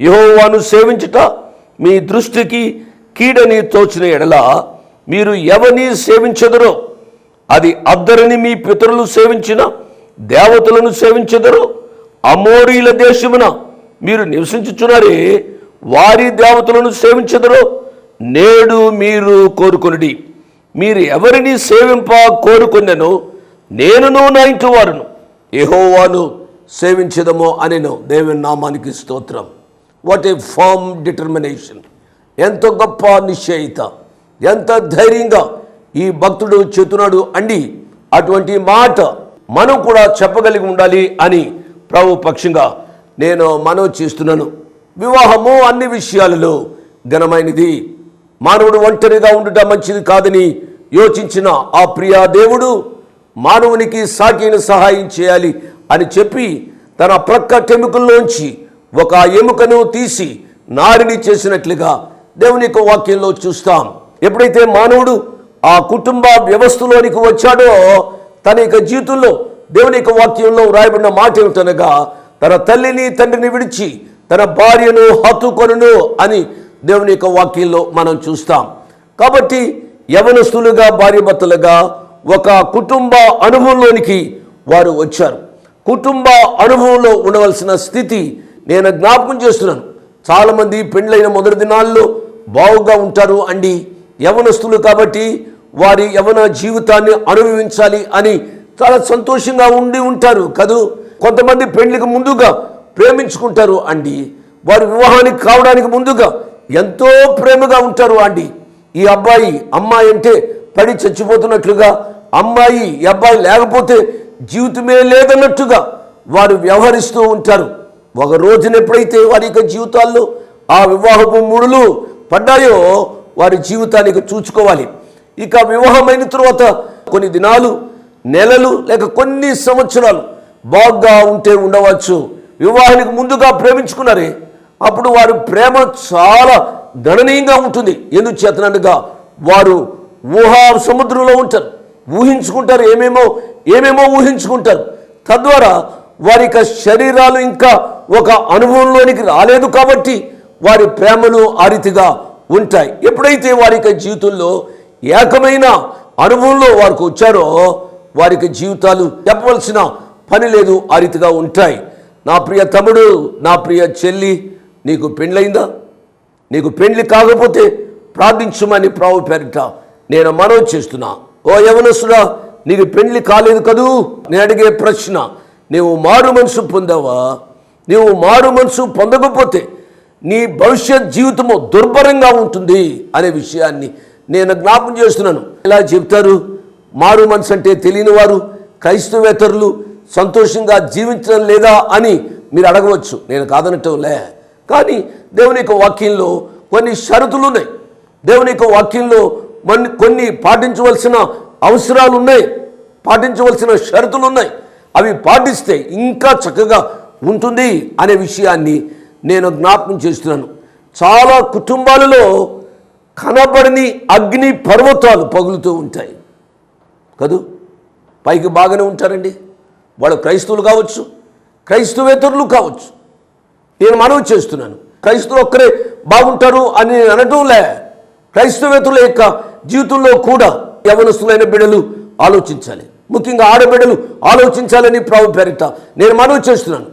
యహోవాను సేవించుట మీ దృష్టికి కీడని తోచిన ఎడల మీరు ఎవరిని సేవించదరో? అది అద్దరిని మీ పితరులు సేవించిన దేవతలను సేవించదరో? అమోరీల దేశమున మీరు నివసించుచున్నారే వారి దేవతలను సేవించెదరో? నేడు మీరు కోరుకొనిడి. మీరు ఎవరిని సేవింప కోరుకున్నను నేనును నా ఇంటి వారును. యెహోవాను సేవించదమో అనేను. దేవుని నామానికి స్తోత్రం. వాట్ ఏ ఫామ్ డిటర్మినేషన్ ఎంత గొప్ప నిశ్చయిత. ఎంత ధైర్యంగా ఈ భక్తుడు చెతునాడు అండి అటువంటి మాట మనం కూడా చెప్పగలిగి ఉండాలి అని ప్రభు పక్షంగా నేను మనవి చేస్తున్నాను. వివాహము అన్ని విషయాలలో ఘనమైనది. మానవుడు ఒంటరిగా ఉండటం మంచిది కాదని యోచించిన ఆ ప్రియా దేవుడు మానవునికి సాటిన సహాయం చేయాలి అని చెప్పి తన ప్రక్క టెముకల్లోంచి ఒక ఎముకను తీసి నారిని చేసినట్లుగా దేవుని యొక్క వాక్యంలో చూస్తాం. ఎప్పుడైతే మానవుడు ఆ కుటుంబ వ్యవస్థలోనికి వచ్చాడో తన యొక్క జీవితంలో దేవుని యొక్క వాక్యంలో వ్రాయబడిన మాట ఏమిటనగా తన తల్లిని తండ్రిని విడిచి తన భార్యను హత్తుకొనును అని దేవుని యొక్క వాక్యంలో మనం చూస్తాం. కాబట్టి యవనస్తులుగా భార్యభర్తలుగా ఒక కుటుంబ అనుభవంలోనికి వారు వచ్చారు. కుటుంబ అనుభవంలో ఉండవలసిన స్థితి నేను జ్ఞాపకం చేస్తున్నాను. చాలామంది పెండ్లైన మొదటి దినాల్లో బావుగా ఉంటారు అండి. యవనస్తులు కాబట్టి వారి యవన జీవితాన్ని అనుభవించాలి అని చాలా సంతోషంగా ఉండి ఉంటారు కదూ? కొంతమంది పెళ్ళికి ముందుగా ప్రేమించుకుంటారు అండి. వారి వివాహానికి కావడానికి ముందుగా ఎంతో ప్రేమగా ఉంటారు అండి. ఈ అబ్బాయి అమ్మాయి అంటే పడి చచ్చిపోతున్నట్లుగా అమ్మాయి ఈ అబ్బాయి లేకపోతే జీవితమే లేదన్నట్టుగా వారు వ్యవహరిస్తూ ఉంటారు. ఒక రోజున ఎప్పుడైతే వారి యొక్క జీవితాల్లో ఆ వివాహపు ముడులు పడ్డాయో వారి జీవితానికి చూసుకోవాలి ఇక వివాహమైన తర్వాత కొన్ని దినాలు నెలలు లేక కొన్ని సంవత్సరాలు బాగా ఉంటే ఉండవచ్చు. వివాహానికి ముందుగా ప్రేమించుకున్నారే అప్పుడు వారి ప్రేమ చాలా గణనీయంగా ఉంటుంది. ఎందుకు చేతనగా వారు ఊహా సముద్రంలో ఉంటారు. ఊహించుకుంటారు ఏమేమో ఏమేమో ఊహించుకుంటారు. తద్వారా వారి యొక్క శరీరాలు ఇంకా ఒక అనుభవంలోనికి రాలేదు కాబట్టి వారి ప్రేమలు ఆ రీతిగా ఉంటాయి. ఎప్పుడైతే వారి యొక్క జీవితంలో ఏకమైన అనుభవంలో వారికి వచ్చారో వారికి జీవితాలు చెప్పవలసిన పని లేదు ఆ రీతిగా ఉంటాయి. నా ప్రియ తమ్ముడు నా ప్రియ చెల్లి నీకు పెండ్లైందా నీకు పెండ్లి కాకపోతే ప్రార్థించమని ప్రావు పేరిట నేను మనవి చేస్తున్నా. ఓ యవనసుడా నీకు పెండ్లి కాలేదు కదూ? నేను అడిగే ప్రశ్న నీవు మారు మనసు పొందావా? నీవు మారు మనసు పొందకపోతే నీ భవిష్యత్ జీవితము దుర్భరంగా ఉంటుంది అనే విషయాన్ని నేను జ్ఞాపం చేస్తున్నాను. ఎలా చెప్తారు మారు మనసు అంటే తెలియని వారు క్రైస్తవేతరులు సంతోషంగా జీవించడం లేదా అని మీరు అడగవచ్చు. నేను కాదనటంలే. కానీ దేవుని యొక్క వాక్యంలో కొన్ని షరతులు ఉన్నాయి. దేవుని యొక్క వాక్యంలో మన కొన్ని పాటించవలసిన అవసరాలు ఉన్నాయి. పాటించవలసిన షరతులు ఉన్నాయి. అవి పాటిస్తే ఇంకా చక్కగా ఉంటుంది అనే విషయాన్ని నేను జ్ఞాపకం చేస్తున్నాను. చాలా కుటుంబాలలో కనబడని అగ్ని పర్వతాలు పగులుతూ ఉంటాయి. కదూ? పైకి బాగానే ఉంటారండి. వాళ్ళు క్రైస్తవులు కావచ్చు క్రైస్తవేతరులు కావచ్చు. నేను మనవి చేస్తున్నాను. క్రైస్తవులు ఒక్కరే బాగుంటారు అని నేను అనడంలే క్రైస్తవేతరుల యొక్క జీవితంలో కూడా యవనస్తులైన బిడ్డలు ఆలోచించాలి. ముఖ్యంగా ఆడబిడ్డలు ఆలోచించాలని ప్రభు పేరిట నేను మనవి చేస్తున్నాను.